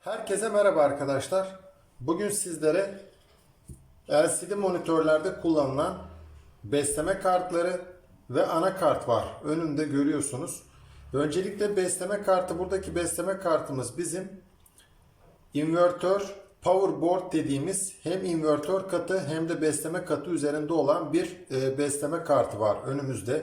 Herkese merhaba arkadaşlar. Bugün sizlere LCD monitörlerde kullanılan besleme kartları ve anakart var. Önünde görüyorsunuz. Öncelikle besleme kartı buradaki besleme kartımız bizim invertör power board dediğimiz hem invertör katı hem de besleme katı üzerinde olan bir e, besleme kartı var önümüzde.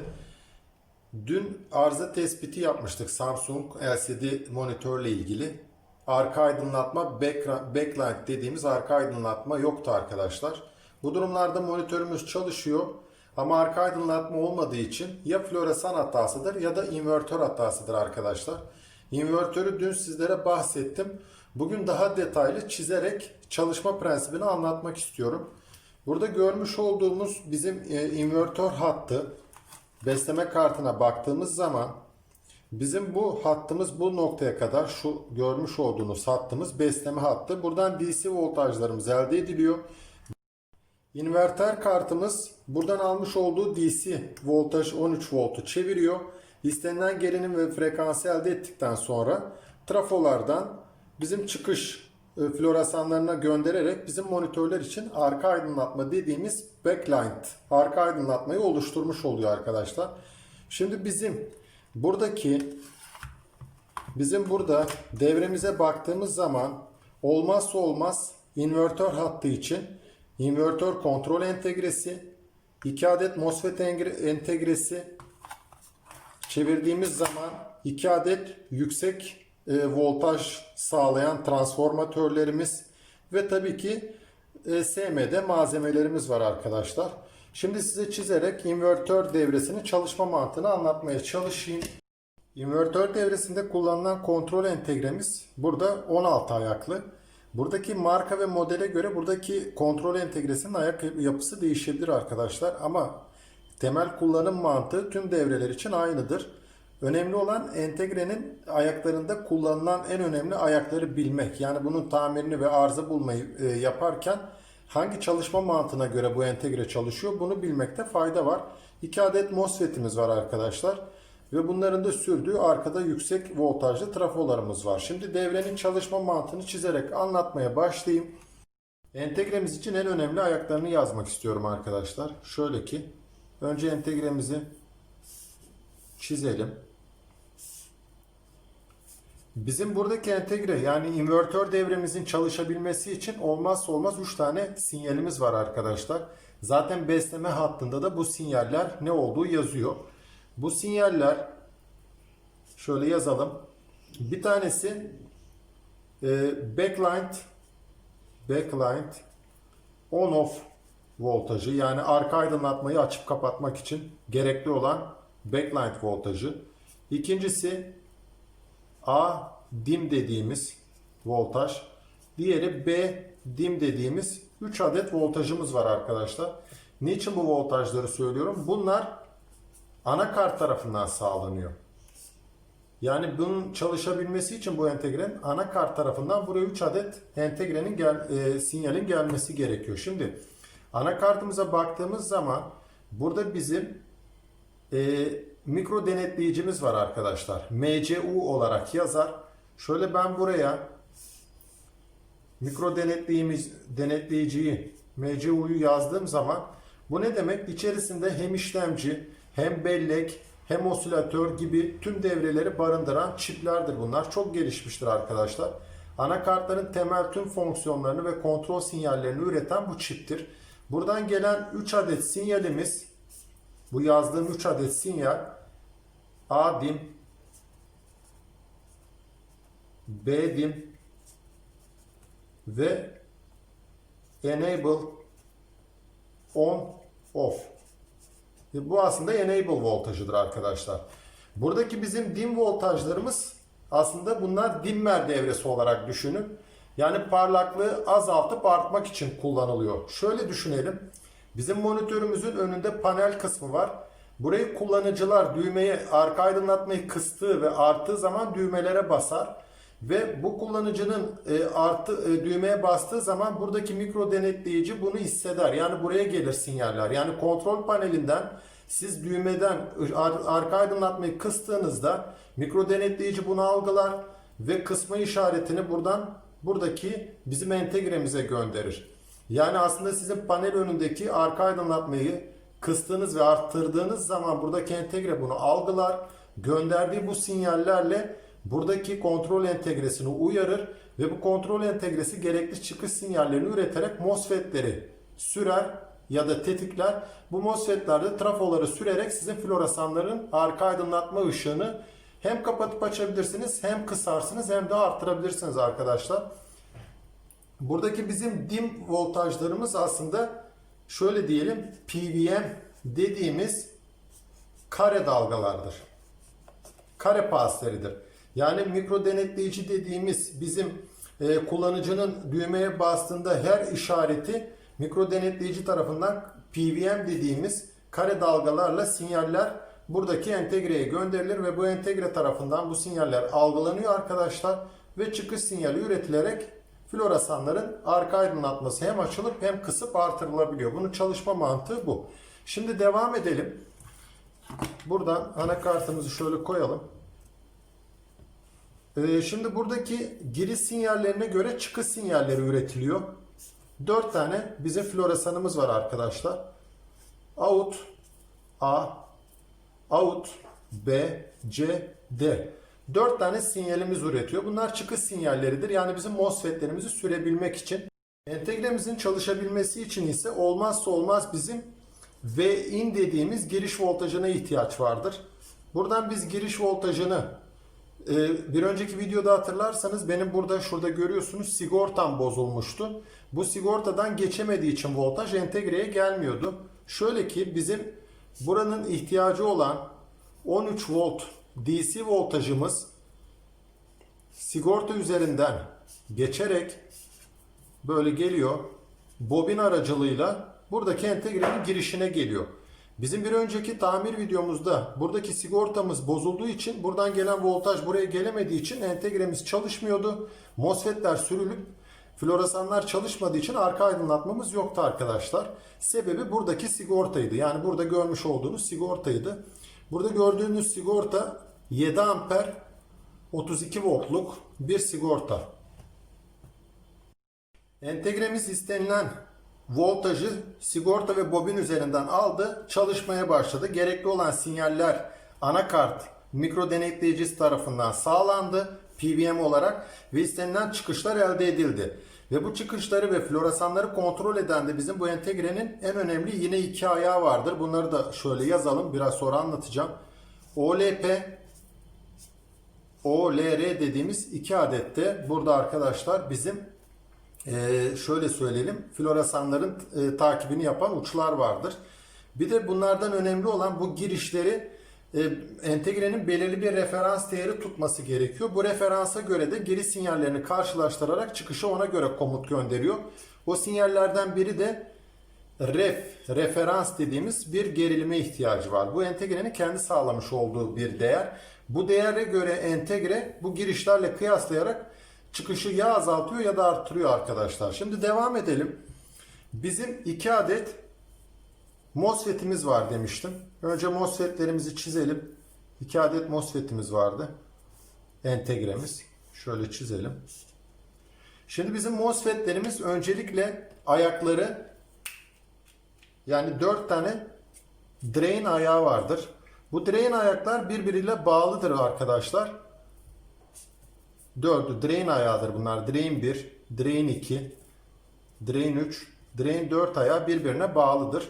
Dün arıza tespiti yapmıştık Samsung LCD monitörle ilgili. Arka aydınlatma, backlight dediğimiz arka aydınlatma yoktu arkadaşlar. Bu durumlarda monitörümüz çalışıyor ama arka aydınlatma olmadığı için ya floresan hatasıdır ya da invertör hatasıdır arkadaşlar. Invertörü dün sizlere bahsettim. Bugün daha detaylı çizerek çalışma prensibini anlatmak istiyorum. Burada görmüş olduğumuz bizim e, invertör hattı besleme kartına baktığımız zaman bizim bu hattımız bu noktaya kadar şu görmüş olduğunuz hattımız besleme hattı. Buradan DC voltajlarımız elde ediliyor. İnverter kartımız buradan almış olduğu DC voltaj 13 voltu çeviriyor. İstenilen gerilim ve frekansı elde ettikten sonra trafolardan bizim çıkış e, floresanlarına göndererek bizim monitörler için arka aydınlatma dediğimiz backlight arka aydınlatmayı oluşturmuş oluyor arkadaşlar. Şimdi bizim buradaki bizim burada devremize baktığımız zaman olmazsa olmaz invertör hattı için invertör kontrol entegresi, 2 adet MOSFET entegresi, çevirdiğimiz zaman 2 adet yüksek e, voltaj sağlayan transformatörlerimiz ve tabii ki e, SMD malzemelerimiz var arkadaşlar. Şimdi size çizerek invertör devresinin çalışma mantığını anlatmaya çalışayım. İnvertör devresinde kullanılan kontrol entegremiz burada 16 ayaklı. Buradaki marka ve modele göre buradaki kontrol entegresinin ayak yapısı değişebilir arkadaşlar ama temel kullanım mantığı tüm devreler için aynıdır. Önemli olan entegrenin ayaklarında kullanılan en önemli ayakları bilmek. Yani bunun tamirini ve arıza bulmayı e, yaparken hangi çalışma mantığına göre bu entegre çalışıyor bunu bilmekte fayda var. 2 adet MOSFET'imiz var arkadaşlar. Ve bunların da sürdüğü arkada yüksek voltajlı trafolarımız var. Şimdi devrenin çalışma mantığını çizerek anlatmaya başlayayım. Entegremiz için en önemli ayaklarını yazmak istiyorum arkadaşlar. Şöyle ki önce entegremizi çizelim. Bizim buradaki entegre yani invertör devremizin çalışabilmesi için olmazsa olmaz 3 tane sinyalimiz var arkadaşlar. Zaten besleme hattında da bu sinyaller ne olduğu yazıyor. Bu sinyaller şöyle yazalım. Bir tanesi e, backlight backlight on off voltajı yani arka aydınlatmayı açıp kapatmak için gerekli olan backlight voltajı. İkincisi A dim dediğimiz voltaj. Diğeri B dim dediğimiz 3 adet voltajımız var arkadaşlar. Niçin bu voltajları söylüyorum? Bunlar anakart tarafından sağlanıyor. Yani bunun çalışabilmesi için bu entegrenin anakart tarafından buraya 3 adet entegrenin gel, e, sinyalin gelmesi gerekiyor. Şimdi anakartımıza baktığımız zaman burada bizim e, mikro denetleyicimiz var arkadaşlar. MCU olarak yazar. Şöyle ben buraya mikro denetleyicimiz, denetleyiciyi MCU'yu yazdığım zaman bu ne demek? İçerisinde hem işlemci hem bellek hem osilatör gibi tüm devreleri barındıran çiplerdir bunlar. Çok gelişmiştir arkadaşlar. Anakartların temel tüm fonksiyonlarını ve kontrol sinyallerini üreten bu çiptir. Buradan gelen 3 adet sinyalimiz bu yazdığım 3 adet sinyal A dim B dim ve enable on off. E, Bu aslında enable voltajıdır arkadaşlar. Buradaki bizim dim voltajlarımız aslında bunlar dimmer devresi olarak düşünün. Yani parlaklığı azaltıp artmak için kullanılıyor. Şöyle düşünelim. Bizim monitörümüzün önünde panel kısmı var. Burayı kullanıcılar düğmeye arka aydınlatmayı kıstığı ve arttığı zaman düğmelere basar. Ve bu kullanıcının e, artı e, düğmeye bastığı zaman buradaki mikro denetleyici bunu hisseder. Yani buraya gelir sinyaller. Yani kontrol panelinden siz düğmeden ar- arka aydınlatmayı kıstığınızda mikro denetleyici bunu algılar ve kısma işaretini buradan buradaki bizim entegremize gönderir. Yani aslında sizin panel önündeki arka aydınlatmayı kıstığınız ve arttırdığınız zaman buradaki entegre bunu algılar. Gönderdiği bu sinyallerle buradaki kontrol entegresini uyarır ve bu kontrol entegresi gerekli çıkış sinyallerini üreterek MOSFET'leri sürer ya da tetikler. Bu MOSFET'lerde trafoları sürerek sizin floresanların arka aydınlatma ışığını hem kapatıp açabilirsiniz hem kısarsınız hem de arttırabilirsiniz arkadaşlar. Buradaki bizim dim voltajlarımız aslında şöyle diyelim PWM dediğimiz kare dalgalardır. Kare pasleridir. Yani mikro denetleyici dediğimiz bizim e, kullanıcının düğmeye bastığında her işareti mikro denetleyici tarafından PWM dediğimiz kare dalgalarla sinyaller buradaki entegreye gönderilir ve bu entegre tarafından bu sinyaller algılanıyor arkadaşlar ve çıkış sinyali üretilerek floresanların arka aydınlatması hem açılıp hem kısıp artırılabiliyor. Bunun çalışma mantığı bu. Şimdi devam edelim. Buradan anakartımızı şöyle koyalım. Ee, şimdi buradaki giriş sinyallerine göre çıkış sinyalleri üretiliyor. 4 tane bizim floresanımız var arkadaşlar. Out, A, out, B, C, D. 4 tane sinyalimiz üretiyor. Bunlar çıkış sinyalleridir. Yani bizim MOSFET'lerimizi sürebilmek için. Entegremizin çalışabilmesi için ise olmazsa olmaz bizim V-in dediğimiz giriş voltajına ihtiyaç vardır. Buradan biz giriş voltajını e, bir önceki videoda hatırlarsanız benim burada şurada görüyorsunuz sigortam bozulmuştu. Bu sigortadan geçemediği için voltaj entegreye gelmiyordu. Şöyle ki bizim buranın ihtiyacı olan 13 volt DC voltajımız sigorta üzerinden geçerek böyle geliyor. Bobin aracılığıyla buradaki entegrenin girişine geliyor. Bizim bir önceki tamir videomuzda buradaki sigortamız bozulduğu için buradan gelen voltaj buraya gelemediği için entegremiz çalışmıyordu. MOSFET'ler sürülüp floresanlar çalışmadığı için arka aydınlatmamız yoktu arkadaşlar. Sebebi buradaki sigortaydı. Yani burada görmüş olduğunuz sigortaydı. Burada gördüğünüz sigorta 7 amper 32 voltluk bir sigorta. Entegremiz istenilen voltajı sigorta ve bobin üzerinden aldı, çalışmaya başladı. Gerekli olan sinyaller anakart mikro denetleyicisi tarafından sağlandı PWM olarak ve istenilen çıkışlar elde edildi. Ve bu çıkışları ve floresanları kontrol eden de bizim bu entegrenin en önemli yine iki ayağı vardır. Bunları da şöyle yazalım. Biraz sonra anlatacağım. OLP OLR dediğimiz iki adette burada arkadaşlar bizim e, şöyle söyleyelim floresanların e, takibini yapan uçlar vardır. Bir de bunlardan önemli olan bu girişleri e, entegrenin belirli bir referans değeri tutması gerekiyor. Bu referansa göre de geri sinyallerini karşılaştırarak çıkışı ona göre komut gönderiyor. O sinyallerden biri de ref, referans dediğimiz bir gerilime ihtiyacı var. Bu entegrenin kendi sağlamış olduğu bir değer. Bu değere göre entegre bu girişlerle kıyaslayarak çıkışı ya azaltıyor ya da arttırıyor arkadaşlar. Şimdi devam edelim. Bizim iki adet MOSFET'imiz var demiştim. Önce MOSFET'lerimizi çizelim. İki adet MOSFET'imiz vardı. Entegremiz. Şöyle çizelim. Şimdi bizim MOSFET'lerimiz öncelikle ayakları yani dört tane drain ayağı vardır. Bu drain ayaklar birbiriyle bağlıdır arkadaşlar. Dördü drain ayağıdır bunlar. Drain 1, drain 2, drain 3, drain 4 ayağı birbirine bağlıdır.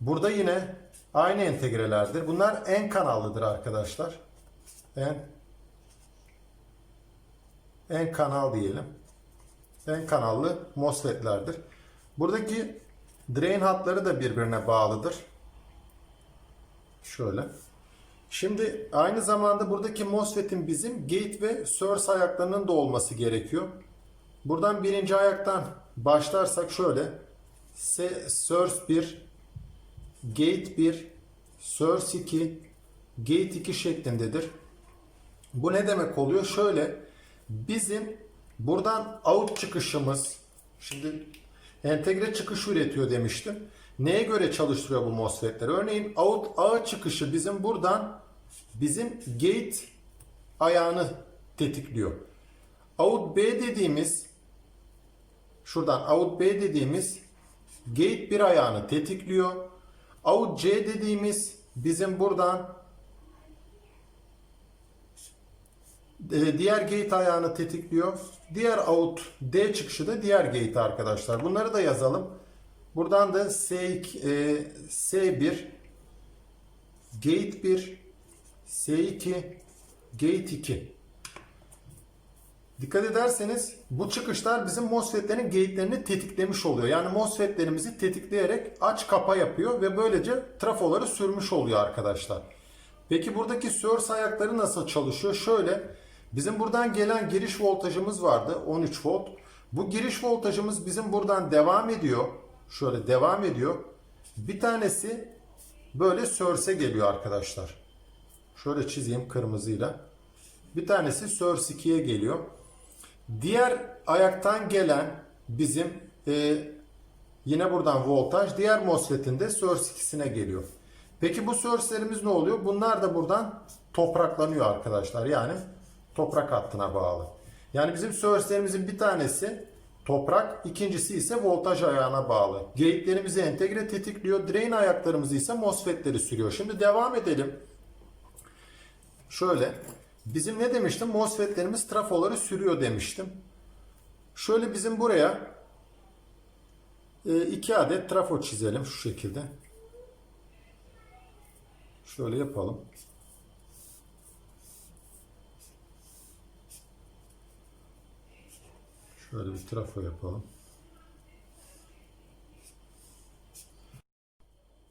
Burada yine aynı entegrelerdir. Bunlar en kanallıdır arkadaşlar. En en kanal diyelim. En kanallı MOSFET'lerdir. Buradaki drain hatları da birbirine bağlıdır. Şöyle. Şimdi aynı zamanda buradaki MOSFET'in bizim gate ve source ayaklarının da olması gerekiyor. Buradan birinci ayaktan başlarsak şöyle. Source 1, Gate 1, Source 2, Gate 2 şeklindedir. Bu ne demek oluyor? Şöyle bizim buradan out çıkışımız şimdi entegre çıkış üretiyor demiştim. Neye göre çalıştırıyor bu MOSFET'ler? Örneğin out A çıkışı bizim buradan bizim gate ayağını tetikliyor. Out B dediğimiz şuradan Out B dediğimiz gate bir ayağını tetikliyor. Out C dediğimiz bizim buradan e, diğer gate ayağını tetikliyor. Diğer out D çıkışı da diğer gate arkadaşlar. Bunları da yazalım. Buradan da S2, e, S1 gate 1 S2 gate 2 Dikkat ederseniz bu çıkışlar bizim MOSFET'lerin gate'lerini tetiklemiş oluyor. Yani MOSFET'lerimizi tetikleyerek aç kapa yapıyor ve böylece trafoları sürmüş oluyor arkadaşlar. Peki buradaki source ayakları nasıl çalışıyor? Şöyle bizim buradan gelen giriş voltajımız vardı 13 volt. Bu giriş voltajımız bizim buradan devam ediyor. Şöyle devam ediyor. Bir tanesi böyle source'e geliyor arkadaşlar. Şöyle çizeyim kırmızıyla. Bir tanesi source 2'ye geliyor. Diğer ayaktan gelen bizim e, yine buradan voltaj diğer MOSFET'in de source 2'sine geliyor. Peki bu source'lerimiz ne oluyor? Bunlar da buradan topraklanıyor arkadaşlar. Yani toprak hattına bağlı. Yani bizim source'lerimizin bir tanesi toprak, ikincisi ise voltaj ayağına bağlı. Gate'lerimizi entegre tetikliyor. Drain ayaklarımızı ise MOSFET'leri sürüyor. Şimdi devam edelim. Şöyle bizim ne demiştim? MOSFET'lerimiz trafoları sürüyor demiştim. Şöyle bizim buraya e, iki adet trafo çizelim şu şekilde. Şöyle yapalım. Şöyle bir trafo yapalım.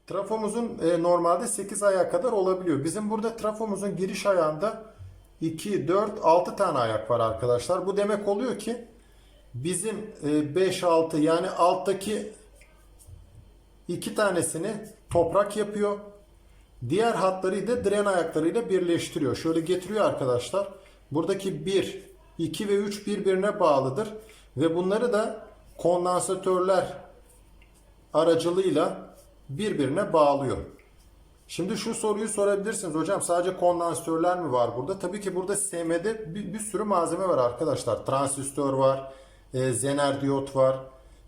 Trafomuzun e, normalde 8 ayağa kadar olabiliyor. Bizim burada trafomuzun giriş ayağında 2, 4, 6 tane ayak var arkadaşlar. Bu demek oluyor ki bizim e, 5, 6 yani alttaki iki tanesini toprak yapıyor. Diğer hatları da dren ayaklarıyla birleştiriyor. Şöyle getiriyor arkadaşlar. Buradaki 1, 2 ve 3 birbirine bağlıdır. Ve bunları da kondansatörler aracılığıyla birbirine bağlıyor. Şimdi şu soruyu sorabilirsiniz. Hocam sadece kondansatörler mi var burada? Tabii ki burada SM'de bir, bir sürü malzeme var arkadaşlar. Transistör var, e, zener diyot var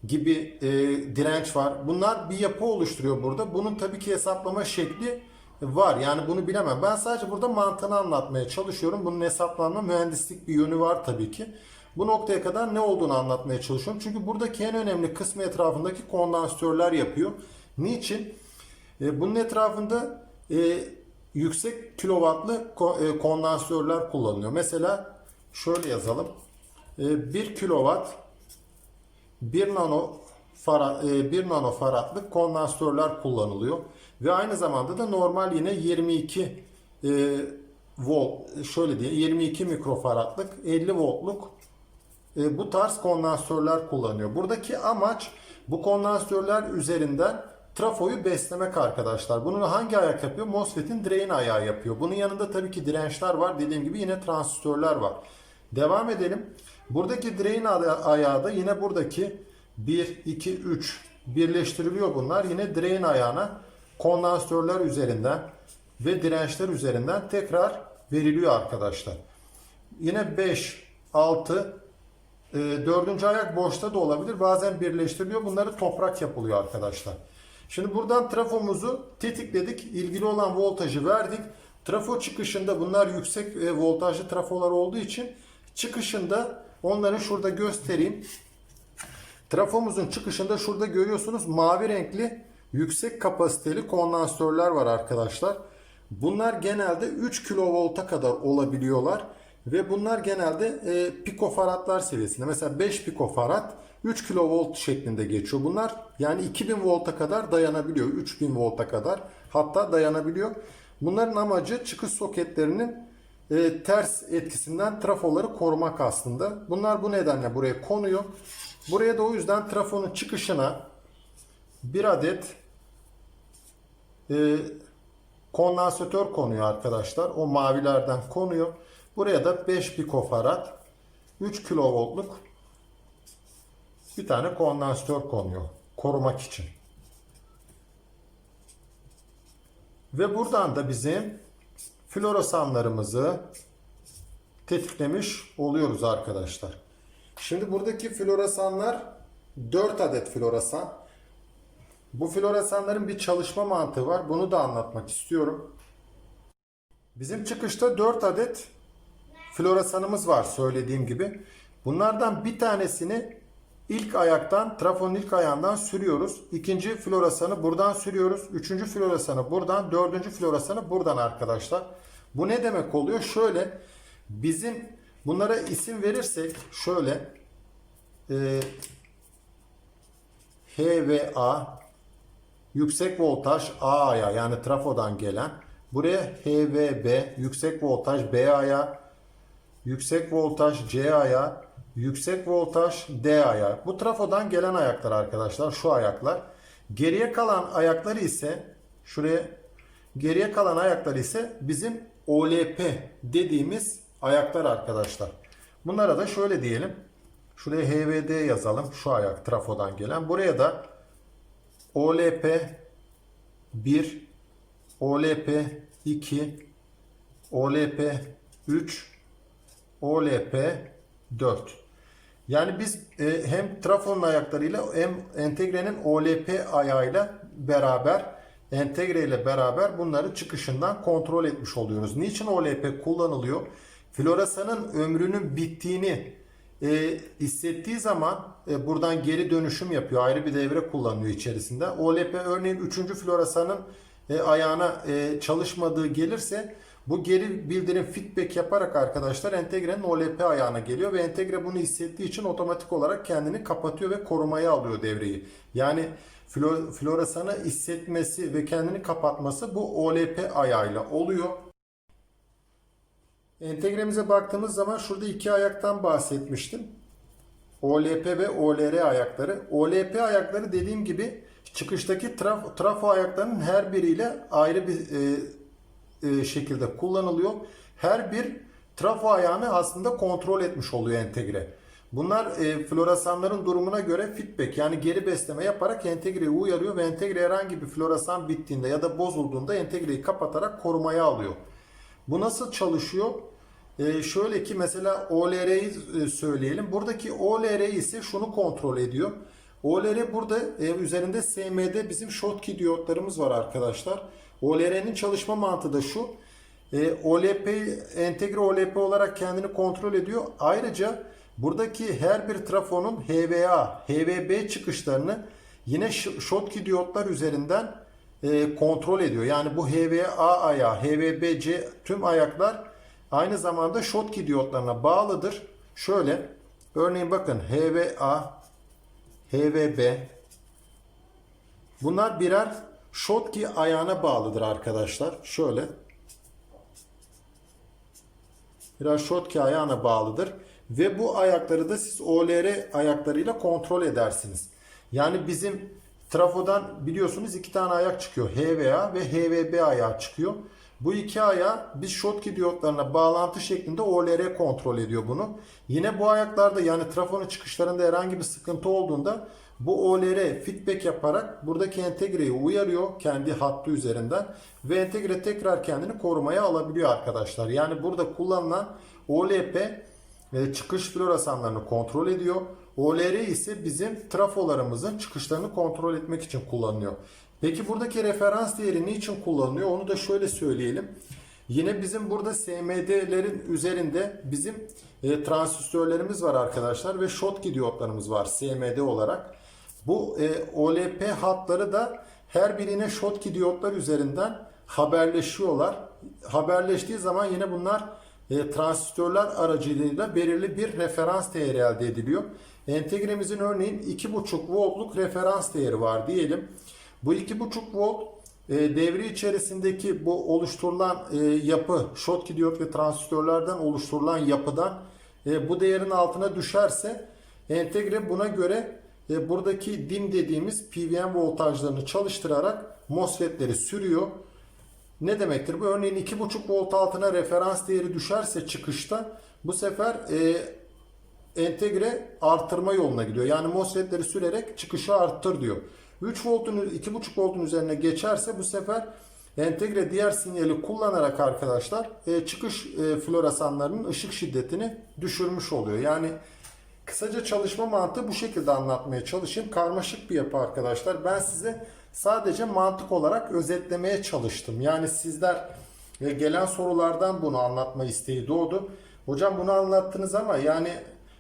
gibi e, direnç var. Bunlar bir yapı oluşturuyor burada. Bunun tabii ki hesaplama şekli var. Yani bunu bilemem. Ben sadece burada mantığını anlatmaya çalışıyorum. Bunun hesaplanma mühendislik bir yönü var tabii ki. Bu noktaya kadar ne olduğunu anlatmaya çalışıyorum. Çünkü buradaki en önemli kısmı etrafındaki kondansatörler yapıyor. Niçin? E, bunun etrafında e, yüksek kilovatlı e, kondansatörler kullanılıyor. Mesela şöyle yazalım. E, 1 kilovat 1 nano farad, 1 nanofaradlık kondansatörler kullanılıyor. Ve aynı zamanda da normal yine 22 e, volt şöyle diye 22 mikrofaradlık 50 voltluk e, bu tarz kondansatörler kullanıyor. Buradaki amaç bu kondansatörler üzerinden trafoyu beslemek arkadaşlar. Bunu hangi ayak yapıyor? MOSFET'in drain ayağı yapıyor. Bunun yanında tabii ki dirençler var. Dediğim gibi yine transistörler var. Devam edelim. Buradaki drain ayağı da yine buradaki 1, 2, 3 birleştiriliyor bunlar. Yine drain ayağına kondansatörler üzerinden ve dirençler üzerinden tekrar veriliyor arkadaşlar. Yine 5, 6, e, dördüncü ayak boşta da olabilir. Bazen birleştiriliyor. Bunları toprak yapılıyor arkadaşlar. Şimdi buradan trafomuzu tetikledik. İlgili olan voltajı verdik. Trafo çıkışında bunlar yüksek e, voltajlı trafolar olduğu için çıkışında onları şurada göstereyim. Trafomuzun çıkışında şurada görüyorsunuz mavi renkli yüksek kapasiteli kondansatörler var arkadaşlar. Bunlar genelde 3 kilovolta kadar olabiliyorlar. Ve bunlar genelde e, pikofaradlar seviyesinde. Mesela 5 pikofarad 3 kilovolt şeklinde geçiyor. Bunlar yani 2000 volta kadar dayanabiliyor. 3000 volta kadar hatta dayanabiliyor. Bunların amacı çıkış soketlerinin e, ters etkisinden trafoları korumak aslında. Bunlar bu nedenle buraya konuyor. Buraya da o yüzden trafonun çıkışına bir adet e, kondansatör konuyor arkadaşlar. O mavilerden konuyor. Buraya da 5 pikofarad 3 kilovoltluk bir tane kondansatör konuyor. Korumak için. Ve buradan da bizim floresanlarımızı tetiklemiş oluyoruz arkadaşlar. Şimdi buradaki floresanlar 4 adet floresan. Bu floresanların bir çalışma mantığı var. Bunu da anlatmak istiyorum. Bizim çıkışta 4 adet floresanımız var söylediğim gibi. Bunlardan bir tanesini ilk ayaktan, trafonun ilk ayağından sürüyoruz. İkinci floresanı buradan sürüyoruz. Üçüncü floresanı buradan, dördüncü floresanı buradan arkadaşlar. Bu ne demek oluyor? Şöyle bizim bunlara isim verirsek şöyle e, H yüksek voltaj A aya yani trafodan gelen buraya H ve B yüksek voltaj B aya yüksek voltaj C aya yüksek voltaj D aya bu trafodan gelen ayaklar arkadaşlar şu ayaklar. Geriye kalan ayakları ise şuraya geriye kalan ayaklar ise bizim OLP dediğimiz ayaklar arkadaşlar. Bunlara da şöyle diyelim. Şuraya HVD yazalım şu ayak trafodan gelen. Buraya da OLP 1, OLP 2, OLP 3, OLP 4. Yani biz e, hem trafonun ayaklarıyla hem entegrenin OLP ayağıyla beraber entegre ile beraber bunları çıkışından kontrol etmiş oluyoruz. Niçin OLP kullanılıyor? Floresanın ömrünün bittiğini e, hissettiği zaman e, buradan geri dönüşüm yapıyor. Ayrı bir devre kullanıyor içerisinde. OLP örneğin 3. floresanın e, ayağına e, çalışmadığı gelirse bu geri bildirim feedback yaparak arkadaşlar entegrenin OLP ayağına geliyor ve entegre bunu hissettiği için otomatik olarak kendini kapatıyor ve korumaya alıyor devreyi. Yani flo- floresanı hissetmesi ve kendini kapatması bu OLP ayağıyla oluyor. Entegremize baktığımız zaman şurada iki ayaktan bahsetmiştim. OLP ve OLR ayakları. OLP ayakları dediğim gibi çıkıştaki traf, trafo ayaklarının her biriyle ayrı bir e, e, şekilde kullanılıyor. Her bir trafo ayağını aslında kontrol etmiş oluyor entegre. Bunlar e, floresanların durumuna göre feedback yani geri besleme yaparak entegreyi uyarıyor ve entegre herhangi bir floresan bittiğinde ya da bozulduğunda entegreyi kapatarak korumaya alıyor. Bu nasıl çalışıyor? Ee, şöyle ki mesela OLR'yi e, söyleyelim. Buradaki OLR ise şunu kontrol ediyor. OLR burada e, üzerinde SMD bizim Schottky diyotlarımız var arkadaşlar. OLR'nin çalışma mantığı da şu. E, OLP entegre OLP olarak kendini kontrol ediyor. Ayrıca buradaki her bir trafonun HVA, HVB çıkışlarını yine Schottky diyotlar üzerinden e, kontrol ediyor. Yani bu HVA ayağı, HVBC tüm ayaklar aynı zamanda Schottky diyotlarına bağlıdır. Şöyle örneğin bakın HVA, HVB bunlar birer Schottky ayağına bağlıdır arkadaşlar. Şöyle birer Schottky ayağına bağlıdır. Ve bu ayakları da siz OLR ayaklarıyla kontrol edersiniz. Yani bizim trafodan biliyorsunuz iki tane ayak çıkıyor. HVA ve HVB ayağı çıkıyor. Bu iki ayağı biz Schottky diyotlarına bağlantı şeklinde OLR kontrol ediyor bunu. Yine bu ayaklarda yani trafonun çıkışlarında herhangi bir sıkıntı olduğunda bu OLR feedback yaparak buradaki entegreyi uyarıyor kendi hattı üzerinden ve entegre tekrar kendini korumaya alabiliyor arkadaşlar. Yani burada kullanılan OLP e, çıkış floresanlarını kontrol ediyor. OLR ise bizim trafolarımızın çıkışlarını kontrol etmek için kullanılıyor. Peki buradaki referans değeri niçin kullanılıyor? Onu da şöyle söyleyelim. Yine bizim burada SMD'lerin üzerinde bizim e, transistörlerimiz var arkadaşlar ve Schottky diyotlarımız var SMD olarak. Bu e, OLP hatları da her birine Schottky diyotlar üzerinden haberleşiyorlar. Haberleştiği zaman yine bunlar e, transistörler aracılığıyla belirli bir referans değeri elde ediliyor. Entegremizin örneğin 2,5 voltluk referans değeri var diyelim. Bu 2,5 volt e, devre içerisindeki bu oluşturulan e, yapı Schottky diyot ve transistörlerden oluşturulan yapıdan e, bu değerin altına düşerse entegre buna göre e, buradaki dim dediğimiz PWM voltajlarını çalıştırarak MOSFET'leri sürüyor. Ne demektir bu? Örneğin 2,5 volt altına referans değeri düşerse çıkışta bu sefer e, entegre artırma yoluna gidiyor. Yani MOSFET'leri sürerek çıkışı arttır diyor. 3 voltun 2,5 voltun üzerine geçerse bu sefer entegre diğer sinyali kullanarak arkadaşlar e, çıkış e, floresanlarının ışık şiddetini düşürmüş oluyor. Yani kısaca çalışma mantığı bu şekilde anlatmaya çalışayım. Karmaşık bir yapı arkadaşlar. Ben size sadece mantık olarak özetlemeye çalıştım. Yani sizler e, gelen sorulardan bunu anlatma isteği doğdu. Hocam bunu anlattınız ama yani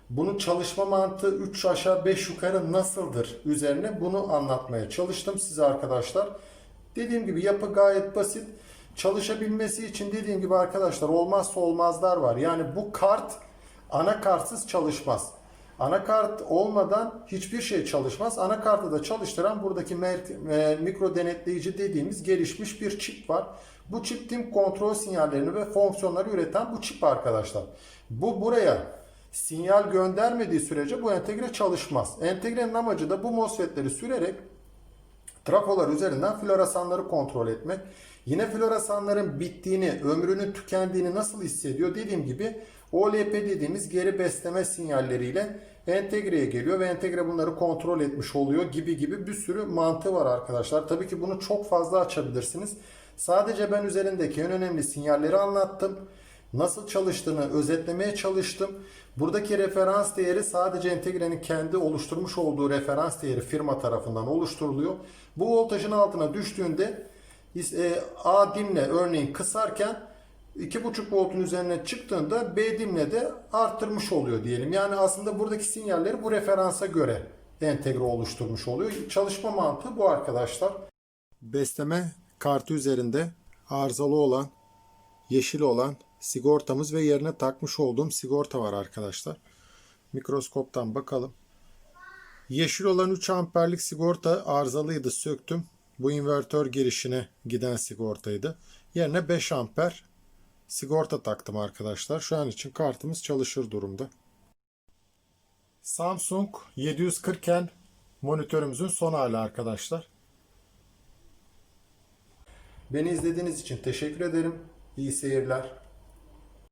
bunun çalışma mantığı 3 aşağı 5 yukarı nasıldır üzerine bunu anlatmaya çalıştım size arkadaşlar. Dediğim gibi yapı gayet basit. Çalışabilmesi için dediğim gibi arkadaşlar olmazsa olmazlar var. Yani bu kart anakartsız çalışmaz. Anakart olmadan hiçbir şey çalışmaz. Anakartı da çalıştıran buradaki e, mikro denetleyici dediğimiz gelişmiş bir çip var. Bu çip tüm kontrol sinyallerini ve fonksiyonları üreten bu çip arkadaşlar. Bu buraya sinyal göndermediği sürece bu entegre çalışmaz. Entegrenin amacı da bu MOSFET'leri sürerek trafolar üzerinden floresanları kontrol etmek. Yine floresanların bittiğini, ömrünün tükendiğini nasıl hissediyor? Dediğim gibi OLP dediğimiz geri besleme sinyalleriyle entegreye geliyor ve entegre bunları kontrol etmiş oluyor gibi gibi bir sürü mantığı var arkadaşlar. Tabii ki bunu çok fazla açabilirsiniz. Sadece ben üzerindeki en önemli sinyalleri anlattım. Nasıl çalıştığını özetlemeye çalıştım. Buradaki referans değeri sadece entegrenin kendi oluşturmuş olduğu referans değeri firma tarafından oluşturuluyor. Bu voltajın altına düştüğünde e, A dimle örneğin kısarken 2,5 voltun üzerine çıktığında B dimle de arttırmış oluyor diyelim. Yani aslında buradaki sinyalleri bu referansa göre entegre oluşturmuş oluyor. Çalışma mantığı bu arkadaşlar. Besleme kartı üzerinde arızalı olan, yeşil olan sigortamız ve yerine takmış olduğum sigorta var arkadaşlar. Mikroskoptan bakalım. Yeşil olan 3 amperlik sigorta arızalıydı söktüm. Bu invertör girişine giden sigortaydı. Yerine 5 amper sigorta taktım arkadaşlar. Şu an için kartımız çalışır durumda. Samsung 740 monitörümüzün son hali arkadaşlar. Beni izlediğiniz için teşekkür ederim. İyi seyirler.